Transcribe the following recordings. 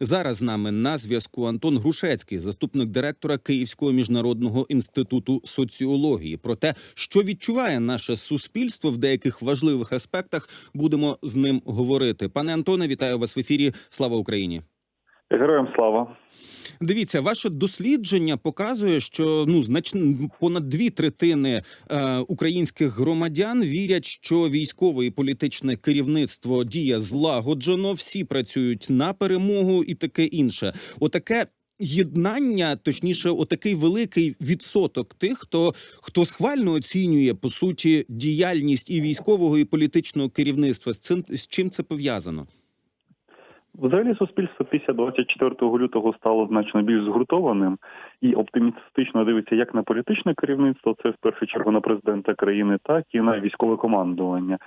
Зараз з нами на зв'язку Антон Грушецький, заступник директора Київського міжнародного інституту соціології. Про те, що відчуває наше суспільство в деяких важливих аспектах, будемо з ним говорити. Пане Антоне, вітаю вас в ефірі. Слава Україні! Героям слава. Дивіться, ваше дослідження показує, що ну значно понад дві третини е, українських громадян вірять, що військове і політичне керівництво діє злагоджено, всі працюють на перемогу і таке інше. Отаке. Єднання, точніше, отакий великий відсоток тих, хто хто схвально оцінює по суті діяльність і військового, і політичного керівництва. З цим з чим це пов'язано? Взагалі суспільство після 24 лютого стало значно більш згуртованим і оптимістично дивиться як на політичне керівництво, це в першу чергу на президента країни, так і на військове командування.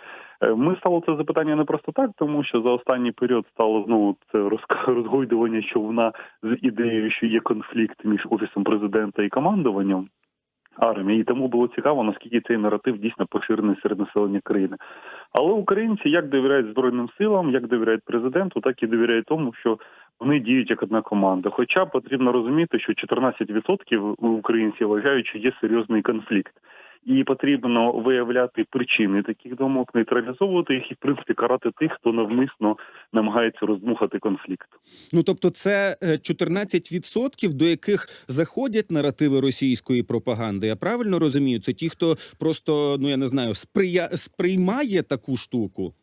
Е, Ми ставили це запитання не просто так, тому що за останній період стало знову це розгойдування, що вона з ідеєю, що є конфлікт між офісом президента і командуванням. Армії і тому було цікаво, наскільки цей наратив дійсно поширений серед населення країни. Але українці як довіряють збройним силам, як довіряють президенту, так і довіряють тому, що вони діють як одна команда. Хоча потрібно розуміти, що 14% українців вважають, що є серйозний конфлікт, і потрібно виявляти причини таких думок, нейтралізовувати їх і в принципі карати тих, хто навмисно намагається роздмухати конфлікт. Ну тобто, це е, 14%, до яких заходять наративи російської пропаганди. Я правильно розумію? Це ті, хто просто ну я не знаю, сприя... сприймає таку штуку.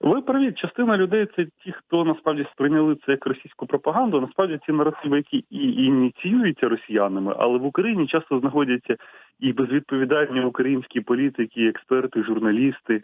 Ви праві, частина людей це ті, хто насправді сприйняли це як російську пропаганду. Насправді ці наративи, які і ініціюються росіянами, але в Україні часто знаходяться і безвідповідальні українські політики, експерти, журналісти,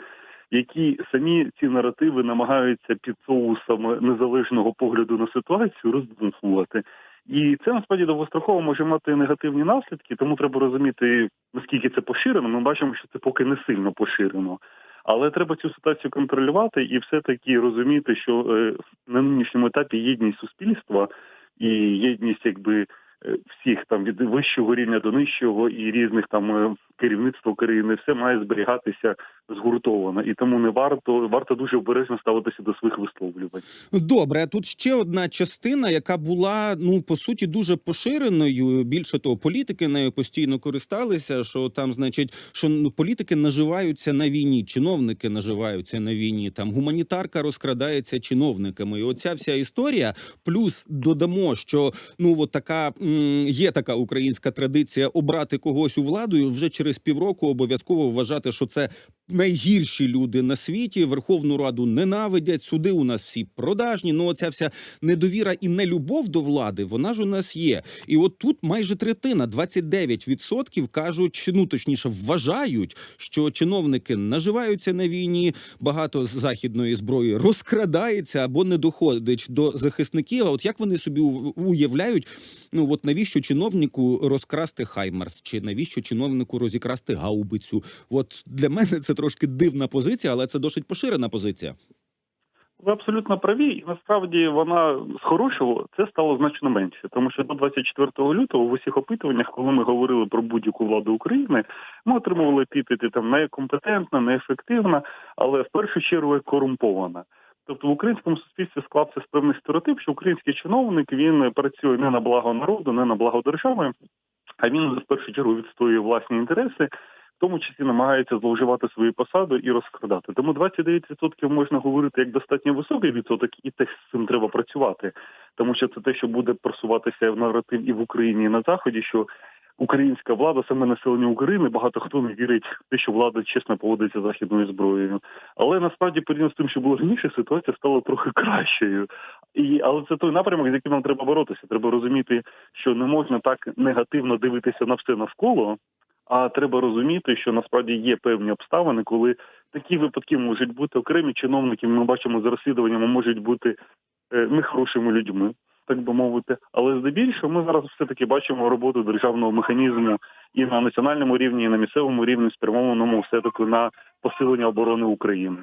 які самі ці наративи намагаються під соусом незалежного погляду на ситуацію роздмухувати. І це насправді довгостроково може мати негативні наслідки, тому треба розуміти наскільки це поширено. Ми бачимо, що це поки не сильно поширено. Але треба цю ситуацію контролювати і все-таки розуміти, що е, на нинішньому етапі єдність суспільства і єдність, якби е, всіх там від вищого рівня до нижчого і різних там керівництва країни, все має зберігатися згуртовано, і тому не варто варто дуже обережно ставитися до своїх висловлювань. Добре, а тут ще одна частина, яка була ну по суті дуже поширеною. Більше того, політики нею постійно користалися. Що там, значить, що політики наживаються на війні, чиновники наживаються на війні. Там гуманітарка розкрадається чиновниками. І оця вся історія. Плюс додамо, що ну от така є така українська традиція обрати когось у владу вже через півроку обов'язково вважати, що це найгірші люди на світі. Верховну Раду ненавидять. Суди у нас всі продажні. Ну, оця вся недовіра і нелюбов до влади, вона ж у нас є. І от тут майже третина, 29% кажуть, ну точніше, вважають, що чиновники наживаються на війні. Багато західної зброї розкрадається або не доходить до захисників. А от як вони собі уявляють, ну от навіщо чиновнику розкрасти Хаймарс, чи навіщо чиновнику розікрасти гаубицю? От для мене це трошки дивна позиція, але це досить поширена позиція. Ви абсолютно праві, і насправді вона з хорошого це стало значно менше, тому що до 24 лютого в усіх опитуваннях, коли ми говорили про будь-яку владу України, ми отримували епітети там некомпетентна, неефективна, але в першу чергу корумпована. Тобто в українському суспільстві склався певний стереотип, що український чиновник він працює не на благо народу, не на благо держави, а він в першу чергу відстоює власні інтереси. В тому числі намагається зловживати свою посаду і розкрадати. Тому 29% можна говорити як достатньо високий відсоток, і теж з цим треба працювати, тому що це те, що буде просуватися в наратив і в Україні, і на заході. Що українська влада, саме населення України, багато хто не вірить в те, що влада чесно поводиться західною зброєю. Але насправді порівняно з тим, що було раніше, ситуація стала трохи кращою. І але це той напрямок, з яким нам треба боротися. Треба розуміти, що не можна так негативно дивитися на все навколо. А треба розуміти, що насправді є певні обставини, коли такі випадки можуть бути окремі чиновники. Ми бачимо за розслідуваннями, можуть бути е, нехорошими людьми, так би мовити. Але здебільшого ми зараз все таки бачимо роботу державного механізму і на національному рівні, і на місцевому рівні спрямованому все таки на посилення оборони України.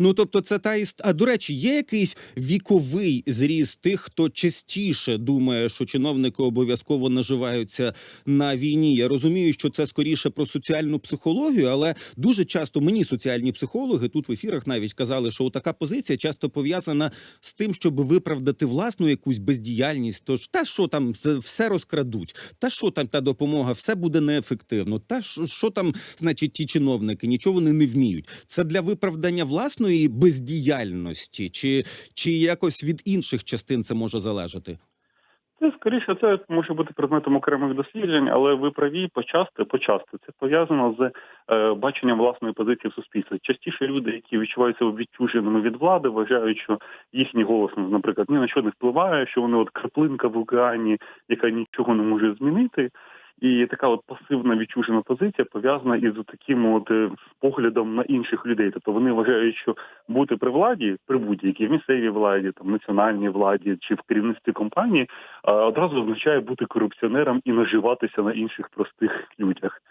Ну тобто, це та іст... А до речі, є якийсь віковий зріст тих, хто частіше думає, що чиновники обов'язково наживаються на війні. Я розумію, що це скоріше про соціальну психологію, але дуже часто мені соціальні психологи тут в ефірах навіть казали, що така позиція часто пов'язана з тим, щоб виправдати власну якусь бездіяльність. Тож та що там все- все розкрадуть, та що там та допомога, все буде неефективно. Та що, що там, значить, ті чиновники нічого вони не вміють. Це для виправдання власної бездіяльності, чи, чи якось від інших частин це може залежати? Це скоріше це може бути предметом окремих досліджень, але ви праві почасти, почасти. Це пов'язано з е, баченням власної позиції в суспільстві. Частіше люди, які відчувають себе відчуженими від влади, вважають, що їхній голос, наприклад, ні на що не впливає, що вони от краплинка в океані, яка нічого не може змінити. І така от пасивна відчужена позиція пов'язана із таким от е, поглядом на інших людей. Тобто вони вважають, що бути при владі, при будь-якій в місцевій владі, там національній владі чи в керівництві компанії, одразу означає бути корупціонером і наживатися на інших простих людях.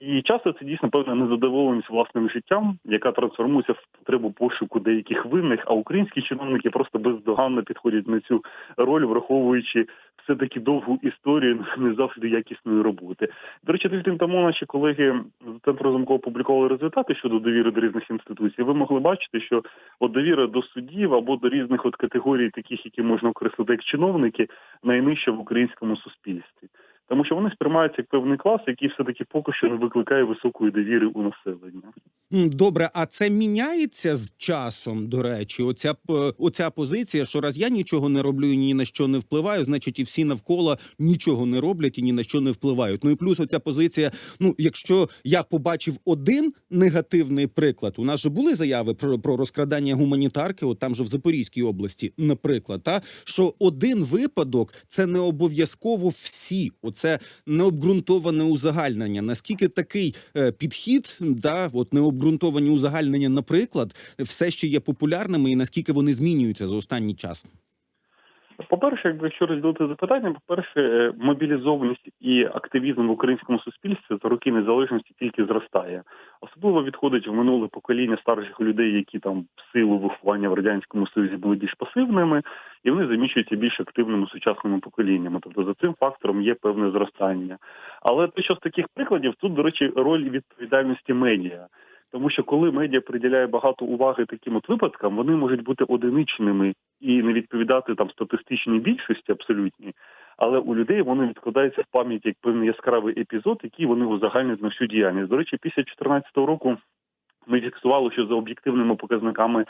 І часто це дійсно певна незадоволеність власним життям, яка трансформується в потребу пошуку деяких винних, а українські чиновники просто бездоганно підходять на цю роль, враховуючи все таки довгу історію не завжди якісної роботи. До речі, тиждень тому наші колеги з центру Разумкова опублікували результати щодо довіри до різних інституцій. Ви могли бачити, що от довіра до судів або до різних от категорій, таких, які можна окреслити як чиновники, найнижча в українському суспільстві. Тому що вони сприймаються як певний клас, який все таки поки що не викликає високої довіри у населення. Добре, а це міняється з часом. До речі, оця оця позиція, що раз я нічого не роблю і ні на що не впливаю, значить і всі навколо нічого не роблять і ні на що не впливають. Ну і плюс оця позиція. Ну, якщо я побачив один негативний приклад, у нас же були заяви про, про розкрадання гуманітарки, от там же в Запорізькій області, наприклад, та що один випадок це не обов'язково всі. Оце необґрунтоване узагальнення. Наскільки такий е, підхід, да, от необґрунтовані узагальнення, наприклад, все ще є популярними, і наскільки вони змінюються за останній час? По-перше, якби якщо розділити запитання, по-перше, е, мобілізованість і активізм в українському суспільстві за роки незалежності тільки зростає. Особливо відходить в минуле покоління старших людей, які там в силу виховання в радянському союзі були більш пасивними, і вони заміщуються більш активними сучасними поколіннями. Тобто за цим фактором є певне зростання. Але те, що з таких прикладів, тут, до речі, роль відповідальності медіа. Тому що коли медіа приділяє багато уваги таким от випадкам, вони можуть бути одиничними і не відповідати там статистичній більшості абсолютній, але у людей вони відкладаються в пам'ять як певний яскравий епізод, який вони узагальнюють на всю діяльність. До речі, після 2014 року ми фіксували, що за об'єктивними показниками,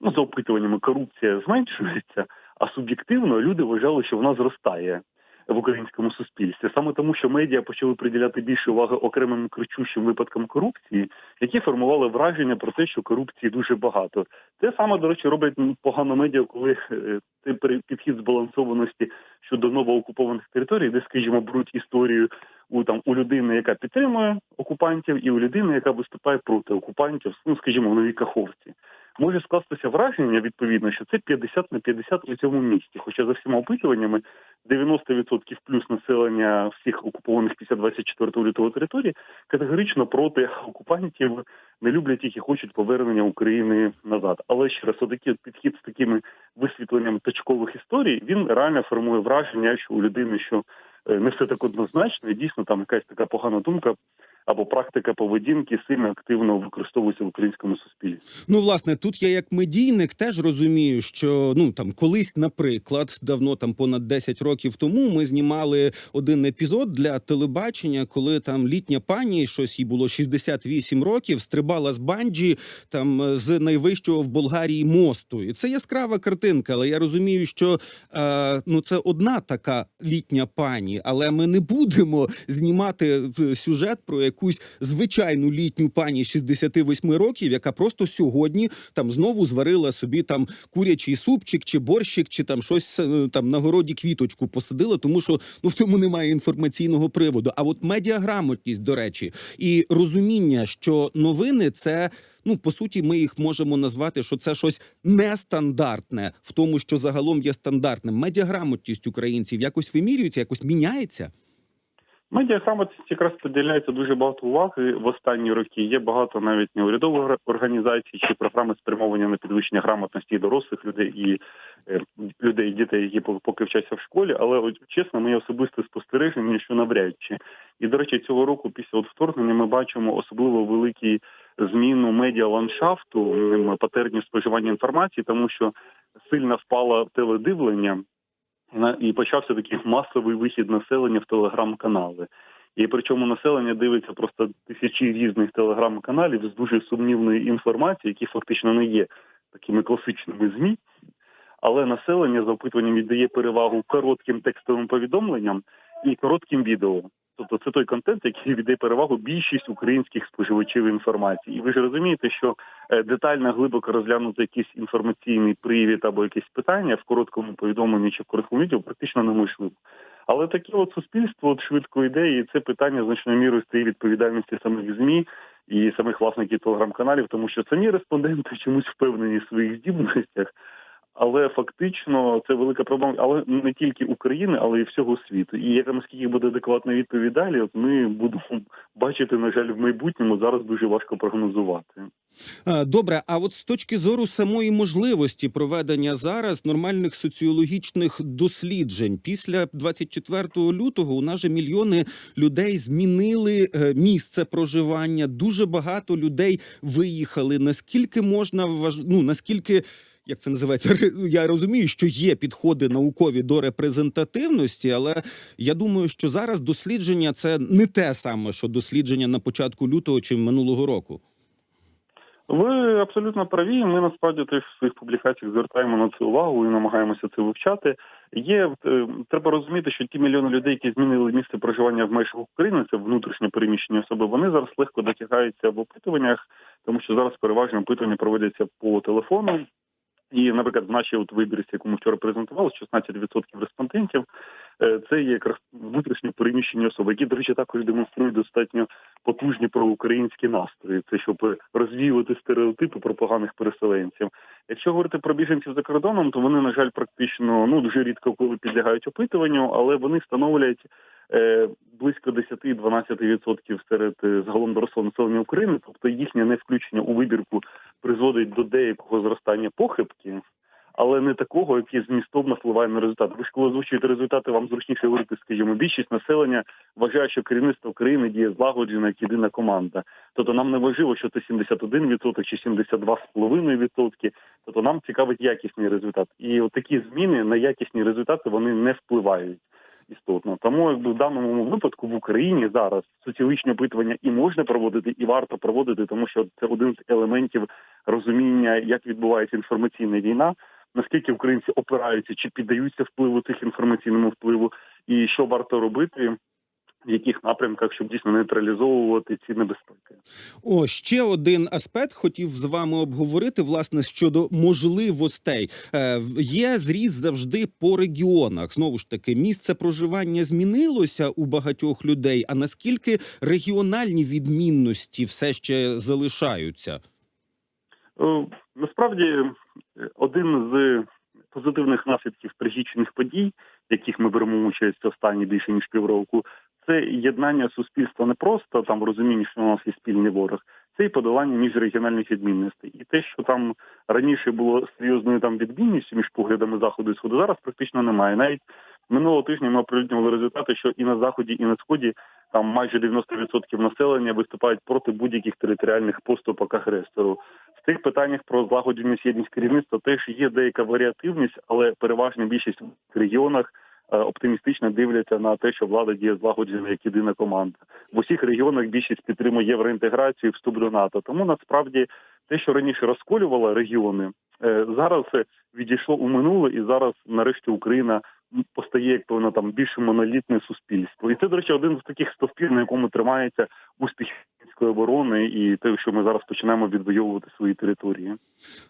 ну за опитуваннями, корупція зменшується, а суб'єктивно люди вважали, що вона зростає в українському суспільстві, саме тому, що медіа почали приділяти більше уваги окремим кричущим випадкам корупції, які формували враження про те, що корупції дуже багато. Те саме, до речі, роблять погано медіа, коли е, цей підхід збалансованості щодо новоокупованих територій, де, скажімо, беруть історію у там у людини, яка підтримує окупантів, і у людини, яка виступає проти окупантів, ну скажімо, в новій каховці. Може скластися враження відповідно, що це 50 на 50 у цьому місті. Хоча за всіма опитуваннями 90% плюс населення всіх окупованих після 24 лютого території категорично проти окупантів не люблять їх і хочуть повернення України назад. Але ще раз, отакий підхід з такими висвітленням точкових історій, він реально формує враження, що у людини, що е, не все так однозначно, і дійсно там якась така погана думка або практика поведінки сильно активно використовується в українському суспільстві. Ну, власне, тут я як медійник теж розумію, що ну там колись, наприклад, давно там понад 10 років тому ми знімали один епізод для телебачення, коли там літня пані, щось їй було 68 років, стрибала з банджі там з найвищого в Болгарії мосту. І це яскрава картинка. Але я розумію, що е, ну це одна така літня пані, але ми не будемо знімати е, сюжет про якусь звичайну літню пані 68 років, яка просто сьогодні там знову зварила собі там курячий супчик чи борщик, чи там щось е, там на городі квіточку посадила, тому що ну в цьому немає інформаційного приводу. А от медіаграмотність, до речі, і розуміння, що новини це. Ну, по суті, ми їх можемо назвати, що це щось нестандартне в тому, що загалом є стандартним. Медіаграмотність українців якось вимірюється, якось міняється. Медіаграмотність якраз поділяється дуже багато уваги в останні роки. Є багато навіть неурядових ор- організацій чи програми спрямовані на підвищення грамотності дорослих людей і е, людей, дітей, які по- поки вчаться в школі. Але от, чесно, моє особисте спостереження, що навряд чи. І до речі, цього року, після от вторгнення, ми бачимо особливо великий зміну медіа ландшафту, м, патернів споживання інформації, тому що сильно впало теледивлення. І почався такий масовий вихід населення в телеграм-канали. І причому населення дивиться просто тисячі різних телеграм-каналів з дуже сумнівної інформації, які фактично не є такими класичними змі. Але населення за опитуванням віддає перевагу коротким текстовим повідомленням і коротким відео. Тобто це той контент, який віддає перевагу більшість українських споживачів інформації. І ви ж розумієте, що е, детально глибоко розглянути якийсь інформаційний привід або якесь питання в короткому повідомленні чи в короткому відео практично неможливо. Але таке от суспільство от швидко йде, і це питання значною мірою стає відповідальності самих змі і самих власників телеграм-каналів, тому що самі респонденти чомусь впевнені в своїх здібностях. Але фактично це велика проблема, але не тільки України, але й всього світу. І яка наскільки буде адекватна відповідь далі, от ми будемо бачити, на жаль, в майбутньому зараз дуже важко прогнозувати. Добре, а от з точки зору самої можливості проведення зараз нормальних соціологічних досліджень після 24 лютого у нас же мільйони людей змінили е, місце проживання. Дуже багато людей виїхали. Наскільки можна ну, наскільки. Як це називається? Я розумію, що є підходи наукові до репрезентативності, але я думаю, що зараз дослідження це не те саме, що дослідження на початку лютого чи минулого року. Ви абсолютно праві. Ми насправді теж в своїх публікаціях звертаємо на це увагу і намагаємося це вивчати. Є е, треба розуміти, що ті мільйони людей, які змінили місце проживання в межах України, це внутрішньо переміщені особи. Вони зараз легко дотягаються в опитуваннях, тому що зараз переважно опитування проводяться по телефону. І, наприклад, в нашій от вибірці, яку ми вчора презентували, 16% респондентів е, це є якраз внутрішньо переміщені особи, які, до речі, також демонструють достатньо потужні проукраїнські настрої. Це щоб розвіювати стереотипи про поганих переселенців. Якщо говорити про біженців за кордоном, то вони, на жаль, практично ну дуже рідко коли підлягають опитуванню, але вони становлять близько 10-12% серед е, загалом дорослого населення України, тобто їхнє невключення у вибірку призводить до деякого зростання похибки. Але не такого, який змістовно впливає на результат. Ви ж коли озвучуєте результати, вам зручніше говорити, скажімо, більшість населення вважає, що керівництво країни діє злагоджено як єдина команда. Тобто нам не важливо, що це 71% чи 72,5%. Тобто нам цікавить якісний результат. І от такі зміни на якісні результати вони не впливають істотно. Тому якби в даному випадку в Україні зараз соціологічне опитування і можна проводити, і варто проводити, тому що це один з елементів розуміння, як відбувається інформаційна війна. Наскільки українці опираються чи піддаються впливу цих інформаційному впливу, і що варто робити, в яких напрямках, щоб дійсно нейтралізовувати ці небезпеки. О, ще один аспект хотів з вами обговорити власне щодо можливостей. Е, є зріст завжди по регіонах. Знову ж таки, місце проживання змінилося у багатьох людей. А наскільки регіональні відмінності все ще залишаються? Е, Насправді, е, один з позитивних наслідків трагічних подій, в яких ми беремо участь останні більше ніж півроку, це єднання суспільства не просто там в розумінні, що у нас є спільний ворог, це і подолання міжрегіональних відмінностей. І те, що там раніше було серйозною там відмінністю між поглядами заходу і сходу, зараз практично немає. Навіть минулого тижня ми оприлюднювали результати, що і на заході, і на сході там майже 90% населення виступають проти будь-яких територіальних поступок агресору. В цих питаннях про злагодженість єдність керівництва теж є деяка варіативність, але переважна більшість в регіонах оптимістично дивляться на те, що влада діє злагоджена як єдина команда. В усіх регіонах більшість підтримує євроінтеграцію, вступ до НАТО. Тому насправді те, що раніше розколювало регіони, е, зараз е, відійшло у минуле, і зараз нарешті Україна постає як певно там більш монолітне суспільство. І це, до речі, один з таких стовпів, на якому тримається успіх української оборони і те, що ми зараз починаємо відвоювати свої території.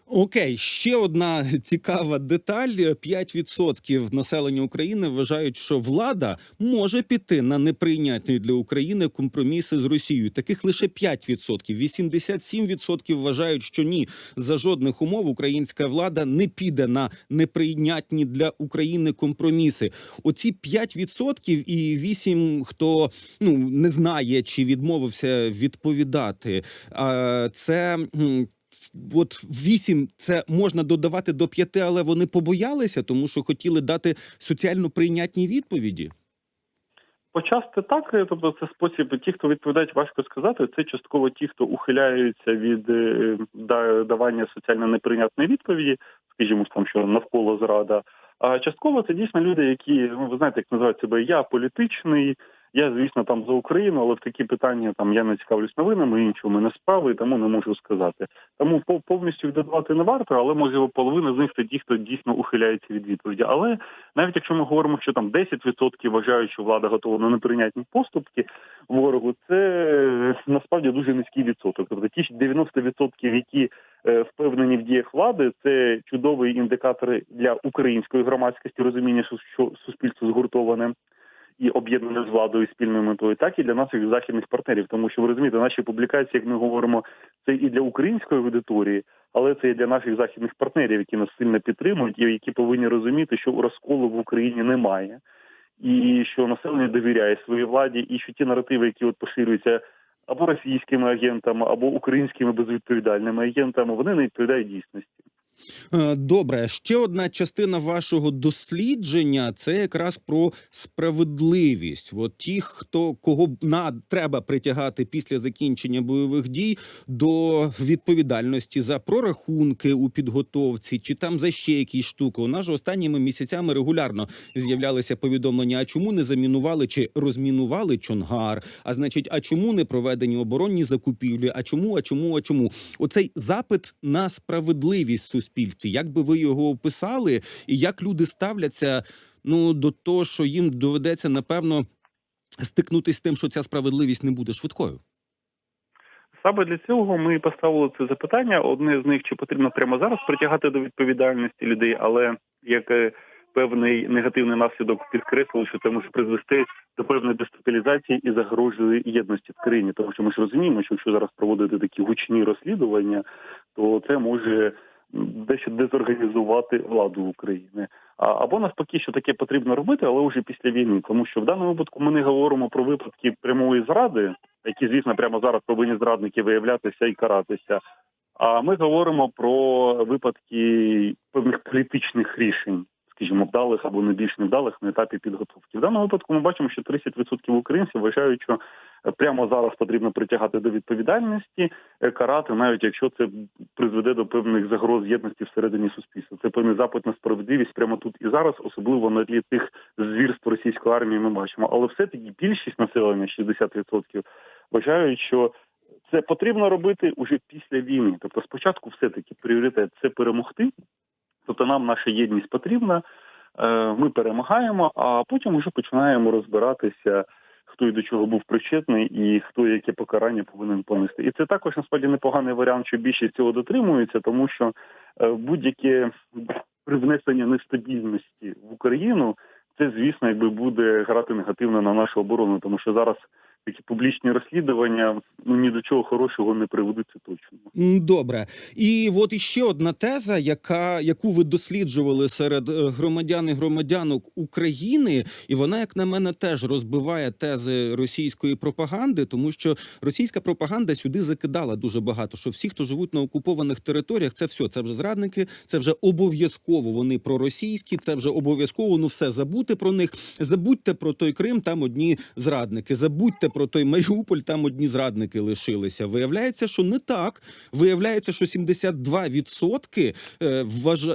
Окей, ще одна цікава деталь: 5% населення України вважають, що влада може піти на неприйнятні для України компроміси з Росією. Таких лише 5%. 87% вважають, що ні, за жодних умов українська влада не піде на неприйнятні для України компроміси. Оці 5% і 8%, хто ну не знає чи відмовився відповідати. Це. От вісім це можна додавати до п'яти, але вони побоялися, тому що хотіли дати соціально прийнятні відповіді. Почасти так, е, тобто це спосіб. Ті, хто відповідають, важко сказати. Це частково ті, хто ухиляються від е, давання соціально неприйнятної відповіді, скажімо там, що навколо зрада. А частково це дійсно люди, які ну ви знаєте, як називають себе я політичний. Я, звісно, там за Україну, але в такі питання там я не цікавлюсь новинами, іншого мене справи, тому не можу сказати. Тому пов- повністю їх додавати не варто, але можливо половина з них це ті, хто дійсно ухиляється від відповіді. Але навіть якщо ми говоримо, що там 10% вважають, що влада готова на неприйнятні поступки ворогу, це е, насправді дуже низький відсоток. Тобто ті ж 90%, які е, впевнені в діях влади, це чудовий індикатор для української громадськості, розуміння, що суспільство згуртоване і об'єднане з владою спільною метою, так і для наших західних партнерів. Тому що ви розумієте, наші публікації, як ми говоримо, це і для української аудиторії, але це і для наших західних партнерів, які нас сильно підтримують, і які повинні розуміти, що розколу в Україні немає, і що населення довіряє своїй владі, і що ті наративи, які от поширюються або російськими агентами, або українськими безвідповідальними агентами, вони не відповідають дійсності. Е, Добре, ще одна частина вашого дослідження це якраз про справедливість. От ті, хто кого на треба притягати після закінчення бойових дій до відповідальності за прорахунки у підготовці, чи там за ще якісь штуки. У нас же останніми місяцями регулярно з'являлися повідомлення: а чому не замінували чи розмінували Чонгар? А значить, а чому не проведені оборонні закупівлі? А чому, а чому, а чому? Оцей запит на справедливість суспільстві. Як би ви його описали, і як люди ставляться ну до того, що їм доведеться напевно стикнутися з тим, що ця справедливість не буде швидкою? Саме для цього ми поставили це запитання. Одне з них чи потрібно прямо зараз притягати до відповідальності людей, але як е, певний негативний наслідок підкреслили, що це може призвести до певної дестабілізації і загрожує єдності в країні. Тому що ми ж розуміємо, що якщо зараз проводити такі гучні розслідування, то це може дещо дезорганізувати владу України. Або навпаки, що таке потрібно робити, але вже після війни, тому що в даному випадку ми не говоримо про випадки прямої зради, які, звісно, прямо зараз повинні зрадники виявлятися і каратися. А ми говоримо про випадки певних політичних рішень, скажімо, вдалих або не більш невдалих на етапі підготовки. В даному випадку ми бачимо, що 30% українців вважають, що прямо зараз потрібно притягати до відповідальності, е, карати, навіть якщо це призведе до певних загроз єдності всередині суспільства. Це певний запит на справедливість прямо тут і зараз, особливо на тлі тих звірств російської армії. Ми бачимо, але все-таки більшість населення, 60%, вважають, що це потрібно робити уже після війни. Тобто, спочатку, все таки пріоритет це перемогти. Тобто, нам наша єдність потрібна. е, Ми перемагаємо, а потім вже починаємо розбиратися, хто і до чого був причетний, і хто яке покарання повинен понести. І це також насправді непоганий варіант, що більшість цього дотримується, тому що е, будь-яке привнесення нестабільності в Україну, це звісно, якби буде грати негативно на нашу оборону, тому що зараз такі публічні розслідування ну ні до чого хорошого не приведуть, це точно. Добре, і от іще одна теза, яка яку ви досліджували серед е, громадян і громадянок України, і вона, як на мене, теж розбиває тези російської пропаганди, тому що російська пропаганда сюди закидала дуже багато. Що всі, хто живуть на окупованих територіях, це все, це вже зрадники, це вже обов'язково вони проросійські, це вже обов'язково ну все забути про них. Забудьте про той Крим, там одні зрадники. Забудьте про той Маріуполь, там одні зрадники лишилися. Виявляється, що не так. Виявляється, що 72% е,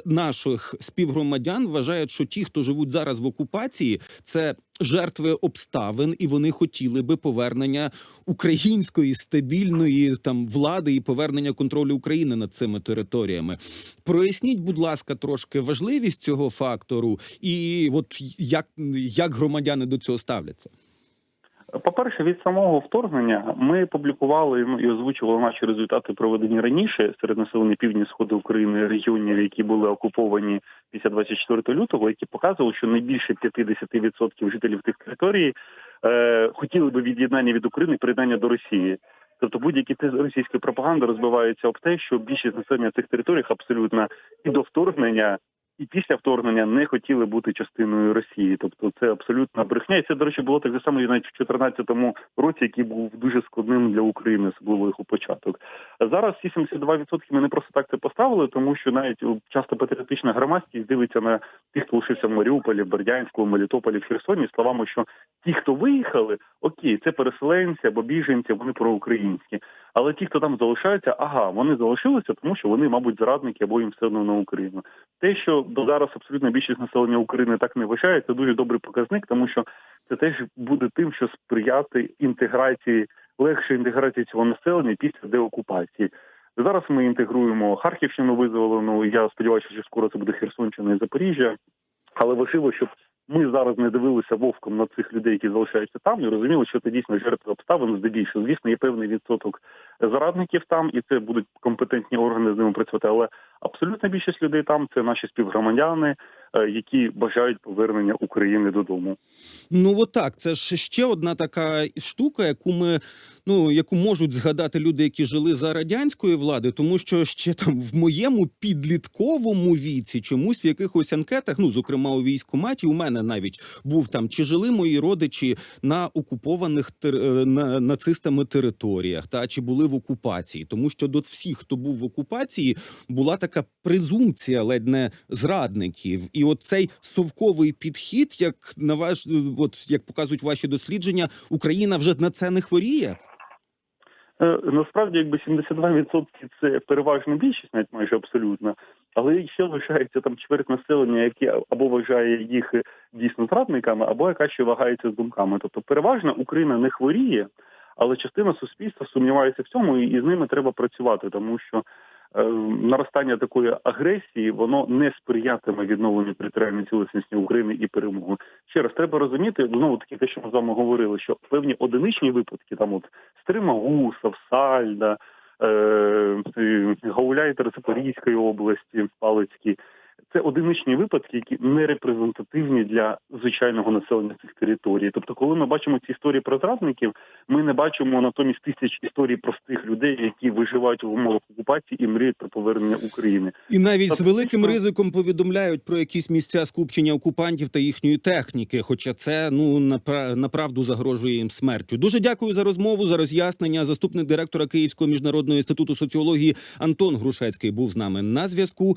наших співгромадян вважають, що ті, хто живуть зараз в окупації, це жертви обставин, і вони хотіли би повернення української стабільної там влади і повернення контролю України над цими територіями. Проясніть, будь ласка, трошки важливість цього фактору, і от як, як громадяни до цього ставляться. По-перше, від самого вторгнення ми публікували і озвучували наші результати проведені раніше серед населення півдня сходу України регіонів, які були окуповані після 24 лютого, які показували, що найбільше 50% жителів тих територій е, хотіли би від'єднання від України, приєднання до Росії. Тобто будь-які тези російської пропаганди розбиваються об те, що більшість населення цих територіях абсолютно і до вторгнення, і після вторгнення не хотіли бути частиною Росії. Тобто це абсолютна брехня. І це, до речі, було так же само і навіть в 2014 році, який був дуже складним для України, особливо їх у початок. А Зараз ці 72% ми не просто так це поставили, тому що навіть часто патріотична громадськість дивиться на тих, хто лишився в Маріуполі, Бердянську, Мелітополі, в Херсоні, словами, що ті, хто виїхали, окей, це переселенці або біженці, вони проукраїнські. Але ті, хто там залишаються, ага, вони залишилися, тому що вони, мабуть, зрадники або їм все одно на Україну. Те, що до зараз абсолютно більшість населення України так не вважає, це дуже добрий показник, тому що це теж буде тим, що сприяти інтеграції, легше інтеграції цього населення після деокупації. Зараз ми інтегруємо Харківщину визволену. Я сподіваюся, що скоро це буде Херсонщина і Запоріжжя. Але важливо, щоб ми зараз не дивилися вовком на цих людей, які залишаються там, і розуміли, що це дійсно жертви обставин здебільшого. Звісно, є певний відсоток зарадників там, і це будуть компетентні органи з ними працювати. Але абсолютна більшість людей там це наші співгромадяни, які бажають повернення України додому. Ну от так, це ж ще одна така штука, яку ми ну яку можуть згадати люди, які жили за радянської влади, тому що ще там в моєму підлітковому віці чомусь в якихось анкетах, ну зокрема у військкоматі, у мене навіть був там чи жили мої родичі на окупованих тер... е, на... нацистами територіях, та чи були в окупації, тому що до всіх, хто був в окупації, була така презумпція ледь не зрадників, і от цей совковий підхід, як на ваш, от як показують ваші дослідження, Україна вже на це не хворіє. Е, Насправді, якби 72% це переважна більшість, навіть майже абсолютно. Але ще лишається там чверть населення, яке або вважає їх дійсно зрадниками, або яка ще вагається з думками. Тобто, переважно Україна не хворіє, але частина суспільства сумнівається в цьому, і з ними треба працювати, тому що е, наростання такої агресії воно не сприятиме відновленню територіальної цілісності України і перемогу. Ще раз треба розуміти, знову таки те, що ми з вами говорили, що певні одиничні випадки, там от Стримагуса, Сальда, е, е, Гауляйтер Запорізької області, Палицький. Це одиничні випадки, які не репрезентативні для звичайного населення цих територій. Тобто, коли ми бачимо ці історії про зрадників, ми не бачимо натомість тисяч історій простих людей, які виживають в умовах окупації і мріють про повернення України. І навіть з Тобто, великим дійсно- ризиком повідомляють про якісь місця скупчення окупантів та їхньої техніки. Хоча це ну напра- направду загрожує їм смертю. Дуже дякую за розмову, за роз'яснення. Заступник директора Київського міжнародного інституту соціології Антон Грушецький був з нами на зв'язку.